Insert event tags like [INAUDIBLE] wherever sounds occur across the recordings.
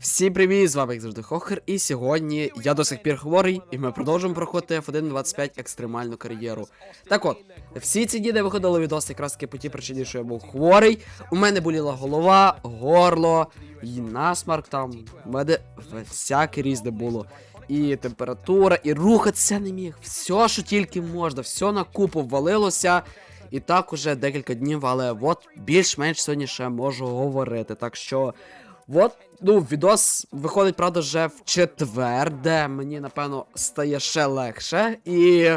Всім привіт, з вами як завжди Хохер, і сьогодні я до сих пір хворий, і ми продовжуємо проходити F1.25 екстремальну кар'єру. Так от, всі ці не виходили відоси якраз таки по тій причині, що я був хворий. У мене боліла голова, горло, і насмарк там. У мене всяке різне було. І температура, і рухатися не міг. Все, що тільки можна, все на купу ввалилося. І так уже декілька днів, але от більш-менш сьогодні ще можу говорити. Так що. От, ну, відос виходить, правда, вже в четвер, де мені, напевно, стає ще легше. І.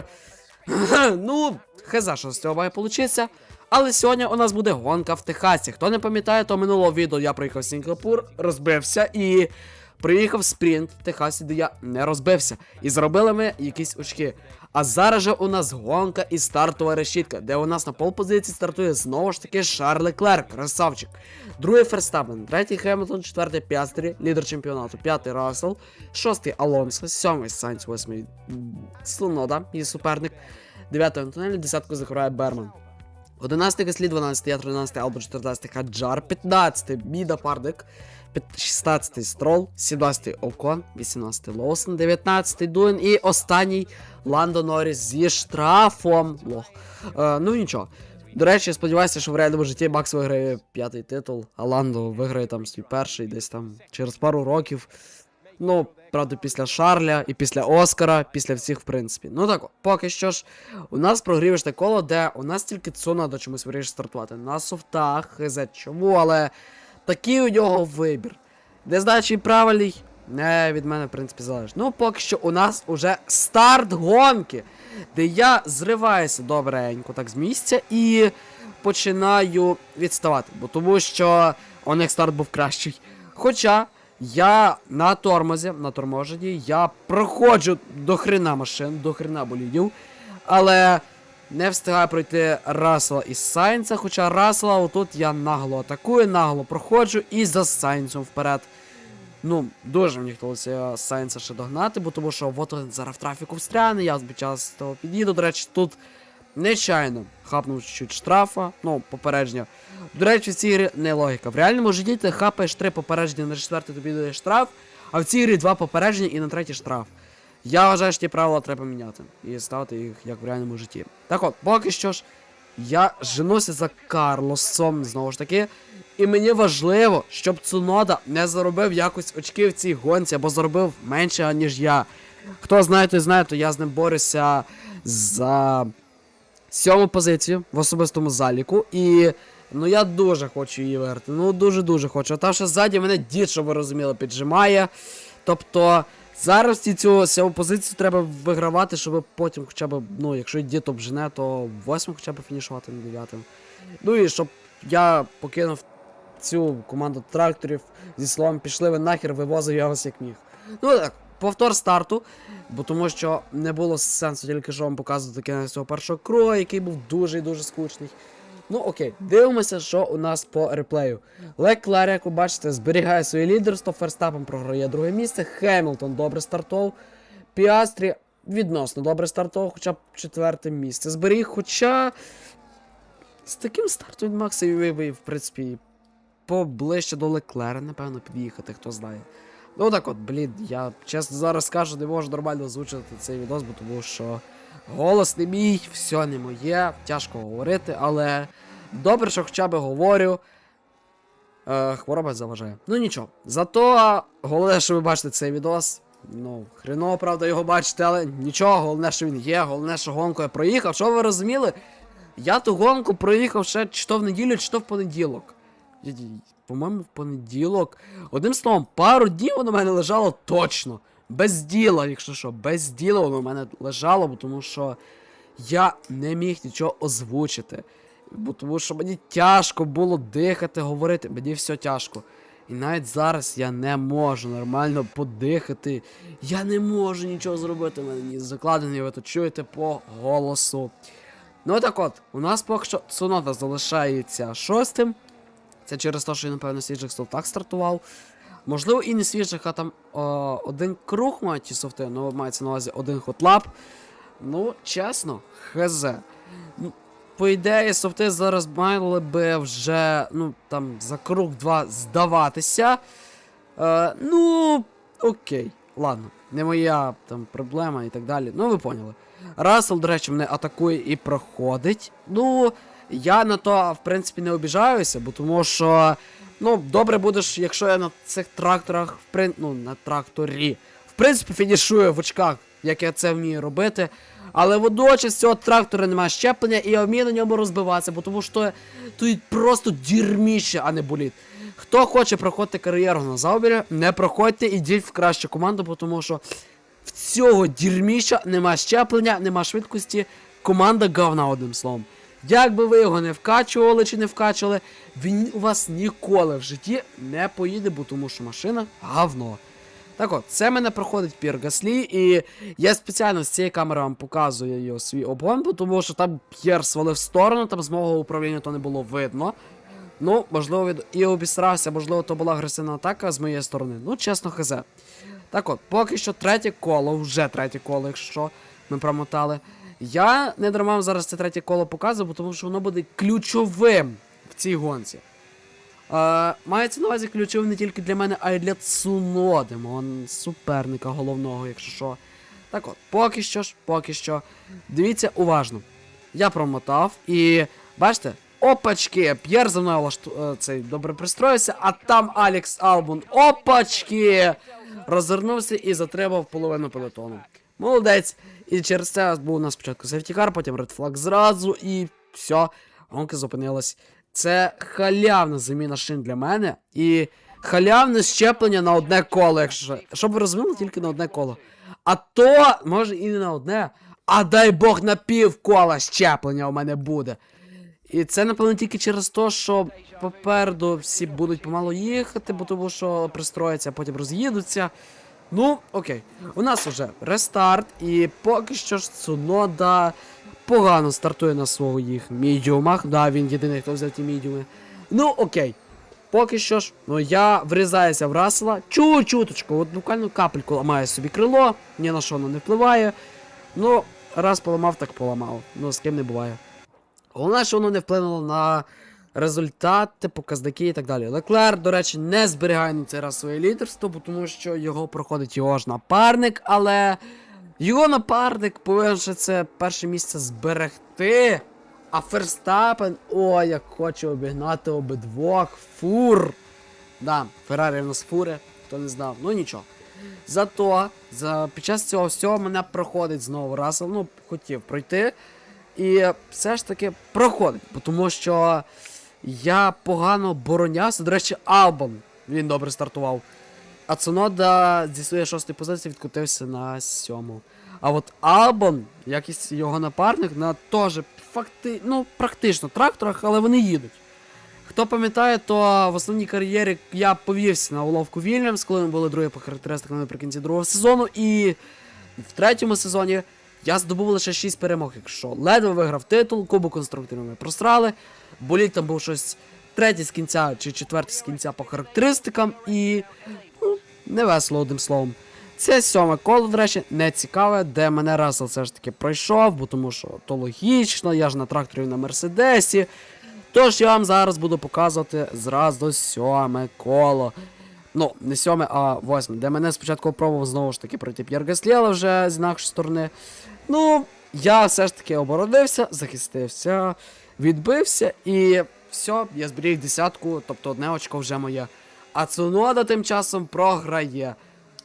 [LAUGHS] ну, хеза, що з цього має получитися. Але сьогодні у нас буде гонка в Техасі. Хто не пам'ятає, то минулого відео я приїхав в Сінгапур, розбився і. Приїхав спринт в Техасі, де я не розбився. І зробили ми якісь очки. А зараз же у нас гонка і стартова решітка, де у нас на полпозиції стартує знову ж таки Шарль Клер, красавчик. Другий Ферстапен, третій Хемілтон, четвертий Пястрі, лідер чемпіонату, п'ятий Рассел, шостий Алонсо, сьомий Сайнц, восьмий Слонода, її суперник, дев'ятий Антонелі, десятку закриває Берман. 11 Гаслі, 12 я 13 Албо, 14 Хаджар, 15 Біда Пардик, 16 Строл, 17 Окон, 18 Лоусон, 19 Дуен і останній Ландо Норріс зі штрафом. Лох. Е, ну нічого. До речі, сподіваюся, що в реальному житті Макс виграє п'ятий титул, а Ландо виграє там свій перший десь там через пару років. Ну, правда, після Шарля і після Оскара, після всіх, в принципі. Ну так, поки що ж, у нас прогрівочне коло, де у нас тільки Цунада чомусь вирішить стартувати. На софтах, хз, чому, але такий у нього вибір. Не знаю, чи правильний, не від мене, в принципі, залежить. Ну, поки що у нас уже старт гонки, де я зриваюся добренько так з місця і починаю відставати. Бо тому що у них старт був кращий. Хоча я на тормозі, на торможенні, я проходжу до хрена машин, до хрена болідів, але не встигаю пройти Рассела і Сайнца, хоча Рассела отут я нагло атакую, нагло проходжу і за Сайнцем вперед. Ну, дуже мені хотілося Сайнца ще догнати, бо тому що от він зараз в трафіку встряне, я під час того під'їду. До речі, тут нечайно хапнув чуть штрафа, ну, попередження. До речі, в цій грі не логіка. В реальному житті ти хапаєш три попередження на четвертий тобі дає штраф, а в цій грі два попередження і на третій штраф. Я вважаю, що ті правила треба міняти і ставити їх як в реальному житті. Так от, поки що ж, я женуся за Карлосом, знову ж таки. І мені важливо, щоб Цунода не заробив якось очки в цій гонці, або заробив менше, ніж я. Хто знає, той знає, то я з ним борюся за сьому позицію в особистому заліку. І ну я дуже хочу її виграти. Ну дуже-дуже хочу. А там ще ззаді мене дід, щоб ви розуміли, піджимає. Тобто зараз ці цю сьому позицію треба вигравати, щоб потім хоча б, ну, якщо дід обжене, то восьмим хоча б фінішувати на дев'ятим. Ну і щоб я покинув цю команду тракторів зі словом пішли ви нахер, вивозив я вас як міг. Ну так, повтор старту, бо тому що не було сенсу тільки що вам показувати кінець цього першого круга, який був дуже і дуже скучний. Ну окей, дивимося, що у нас по реплею. Леклер, як ви бачите, зберігає своє лідерство, Ферстапом програє друге місце, Хемілтон добре стартов, Піастрі відносно добре стартов, хоча б четверте місце зберіг, хоча з таким стартом від Макса і в принципі, поближче до Леклера, напевно, під'їхати, хто знає. Ну так от, блін, я чесно зараз скажу, не можу нормально озвучити цей відос, бо тому що голос не мій, все не моє, тяжко говорити, але добре, що хоча б говорю. Е, хвороба заважає. Ну нічого. Зато головне, що ви бачите цей відос. Ну, хреново, правда, його бачите, але нічого, головне, що він є, головне, що гонку я проїхав. Що ви розуміли? Я ту гонку проїхав ще чи то в неділю, чи то в понеділок. По-моєму, в понеділок. Одним словом, пару днів воно в мене лежало точно. Без діла, якщо що, без діла воно в мене лежало, бо тому що я не міг нічого озвучити. Бо тому що мені тяжко було дихати, говорити, мені все тяжко. І навіть зараз я не можу нормально подихати. Я не можу нічого зробити. У мене ні закладений, ви то чуєте по голосу. Ну так от, у нас поки що Цунода залишається шостим. Це через те, що я, напевно, свіжих софтах стартував. Можливо, і не свіжих, а там о, один круг мають ті софти, ну мається на увазі один хотлап. Ну, чесно, хз. Ну, по ідеї, софти зараз мали би вже, ну, там, за круг 2 здаватися. Е, ну, окей, ладно. Не моя там проблема і так далі. Ну, ви поняли. Рассел, до речі, мене атакує і проходить. Ну, я на то, в принципі, не обіжаюся, бо тому що. Ну, добре будеш, якщо я на цих тракторах, в прин... ну, на тракторі. В принципі, фінішую в очках, як я це вмію робити. Але водночас цього трактора немає щеплення, і я вмію на ньому розбиватися, бо тому що тут просто дірміще, а не боліт. Хто хоче проходити кар'єру на Заубері, не проходьте, ідіть в кращу команду, бо тому що в цього дірміща нема щеплення, нема швидкості. Команда говна одним словом. Як би ви його не вкачували чи не вкачували, він у вас ніколи в житті не поїде, бо тому що машина говно. Так от, це мене проходить Пір Гаслі, і я спеціально з цієї камери вам показую його свій обгон, бо тому що там П'єр свалив в сторону, там з мого управління то не було видно. Ну, можливо, від... і обісрався, можливо, то була агресивна атака з моєї сторони. Ну, чесно, хз. Так от, поки що третє коло, вже третє коло, якщо ми промотали. Я не дарма зараз це третє коло показую, бо тому що воно буде ключовим в цій гонці. Е, мається на увазі ключовим не тільки для мене, а й для Цуноди, мого суперника головного, якщо що. Так от, поки що ж, поки що. Дивіться уважно. Я промотав і. Бачите? Опачки! П'єр за мною влашту... е, цей добре пристроївся, а там Алекс Албун. Опачки! Розвернувся і затримав половину пелетону. Молодець. І через це був у нас спочатку сефтікар, потім редфлаг зразу, і все, гонка зупинилась. Це халявна заміна шин для мене. І халявне щеплення на одне коло, якщо. Щоб ви розуміли, тільки на одне коло. А то, може і не на одне, а дай Бог на пів кола щеплення у мене буде. І це, напевно, тільки через те, що попереду всі будуть помало їхати, бо тому що пристрояться, а потім роз'їдуться. Ну, окей. У нас вже рестарт, і поки що ж Цунода погано стартує на своїх мідіумах. Да, він єдиний, хто взяв ті мідіуми. Ну, окей. Поки що ж, ну я врізаюся в Рассела. Чу-чуточку, от буквально капельку ламаю собі крило, ні на що воно не впливає. Ну, раз поламав, так поламав. Ну, з ким не буває. Головне, що воно не вплинуло на результати, показники і так далі. Леклер, до речі, не зберігає на цей раз своє лідерство, тому що його проходить його ж напарник, але його напарник повинен це перше місце зберегти. А Ферстапен, о, як хоче обігнати обидвох фур. Да, Феррарі в нас фури, хто не знав, ну нічого. Зато за, під час цього всього мене проходить знову Рассел, ну, хотів пройти. І все ж таки проходить, тому що я погано боронявся. До речі, Албон він добре стартував. А Цунода зі своєї шостої позиції відкотився на сьому. А от Албон, якийсь його напарник, на теж факти, ну, практично тракторах, але вони їдуть. Хто пам'ятає, то в основній кар'єрі я повівся на уловку Вільямс, коли ми були другі по характеристикам наприкінці другого сезону, і в третьому сезоні я здобув лише 6 перемог, якщо ледве виграв титул, кубок конструкторів ми просрали. Болік там був щось третій з кінця чи четвертий з кінця по характеристикам, і ну, не весело одним словом. Це сьоме коло, до речі, не цікаве, де мене Рассел все ж таки пройшов, бо тому що то логічно, я ж на тракторі на Мерседесі. Тож я вам зараз буду показувати зразу сьоме коло. Ну, не сьоме, а восьме, де мене спочатку пробував знову ж таки пройти П'єр Гаслі, але вже з інакшої сторони. Ну, я все ж таки оборонився, захистився, відбився і все, я зберіг десятку, тобто одне очко вже моє. А Цунода тим часом програє.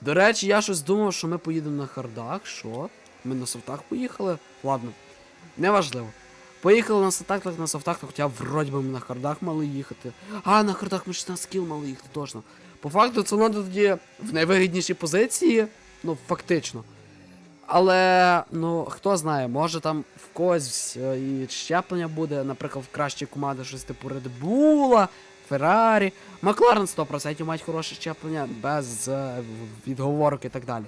До речі, я щось думав, що ми поїдемо на хардах. Що? Ми на софтах поїхали? Ладно, неважливо. Поїхали на софтах, на софтах, хоча вроді би ми на хардах мали їхати. А, на хардах ми 16 кіл мали їхати, точно. По факту Цунода тоді в найвигіднішій позиції, ну, фактично. Але, ну, хто знає, може там в когось е, і щеплення буде, наприклад, в кращій команді щось типу Red Bull, Феррарі. Макларен 100% мають хороше щеплення, без е, відговорок і так далі.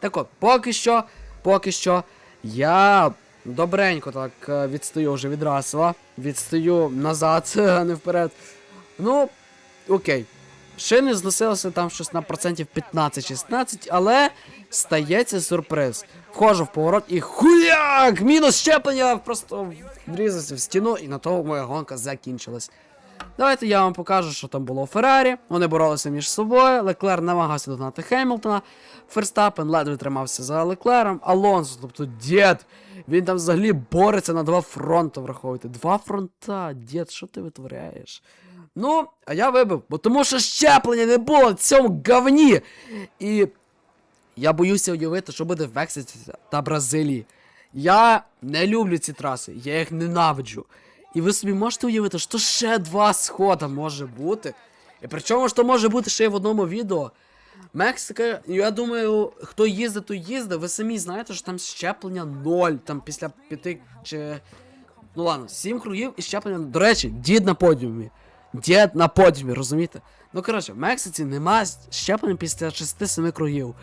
Так от, поки що, поки що, я добренько так е, відстаю вже від Рассела, відстаю назад, [LAUGHS] а не вперед. Ну, окей. Шини зносилися там щось на процентів 15-16, але стається сюрприз. Входжу в поворот і хуяк! Мінус щеплення! Просто врізався в стіну, і на тому моя гонка закінчилась. Давайте я вам покажу, що там було у Феррарі. Вони боролися між собою. Леклер намагався догнати Хемілтона. Ферстапен ледве тримався за Леклером. Алонсо, тобто дід, він там взагалі бореться на два фронти, враховуйте. Два фронта, дід, що ти витворяєш? Ну, а я вибив, бо тому що щеплення не було в цьому говні. І я боюся уявити, що буде в Мексиці та Бразилії. Я не люблю ці траси, я їх ненавиджу. І ви собі можете уявити, що ще два схода може бути. І причому що може бути ще й в одному відео. Мексика, я думаю, хто їздить, той їздить. Ви самі знаєте, що там щеплення ноль, там після п'яти чи. Ну ладно, сім кругів і щеплення. До речі, дід на подіумі. Дід на подіумі, розумієте? Ну коротше, в Мексиці нема щеплення після 6-7 кругів.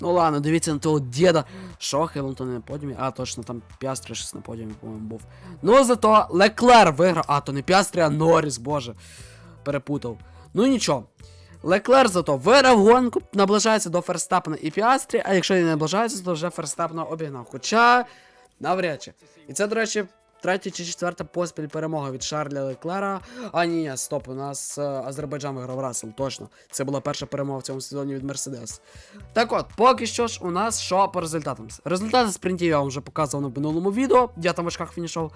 Ну ладно, дивіться на того діда. Що Хемілтон не на подіумі? А, точно, там Піастрі щось на подіумі, по-моєму, був. Ну зато Леклер виграв. А, то не Піастрі, а Норріс, боже. Перепутав. Ну нічого. Леклер зато виграв гонку, наближається до Ферстапена і Піастрі, а якщо не наближається, то вже Ферстапена обігнав. Хоча навряд чи. І це, до речі, третя чи четверта поспіль перемога від Шарля Леклера. А ні, ні, стоп, у нас е, Азербайджан виграв Рассел, точно. Це була перша перемога в цьому сезоні від Мерседес. Так от, поки що ж у нас що по результатам? Результати спринтів я вам вже показував на минулому відео, я там в очках фінішов.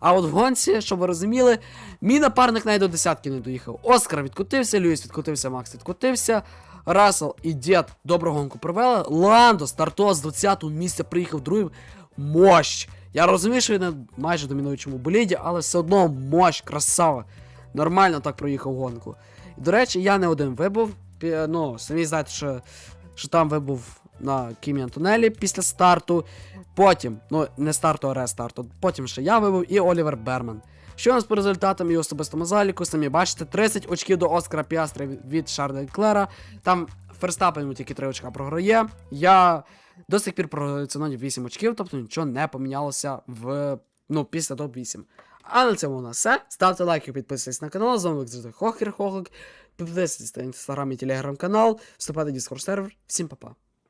А от в гонці, щоб ви розуміли, мій напарник навіть до десятки не доїхав. Оскар відкотився, Льюіс відкотився, Макс відкотився. Рассел і Дід добру гонку провели. Ландо стартував з 20-го місця, приїхав другим. Мощ! Я розумію, що він на майже домінуючому боліді, але все одно мощ, красава. Нормально так проїхав гонку. І, до речі, я не один вибув. Ну, самі знаєте, що, що там вибув на Кімі Антонелі після старту. Потім, ну не старту, а рестарту. Потім ще я вибув і Олівер Берман. Що у нас по результатам і особистому заліку, самі бачите, 30 очків до Оскара Піастри від Шарля Клера. Там Ферстапен тільки 3 очка програє. Я до сих пір програю ціною 8 очків, тобто нічого не помінялося в ну, після топ-8. А на цьому у нас все. Ставте лайки, підписуйтесь на канал. З вами як завжди Хохер Хохок. Підписуйтесь на інстаграм і телеграм канал, вступайте в Discord сервер. Всім па-па.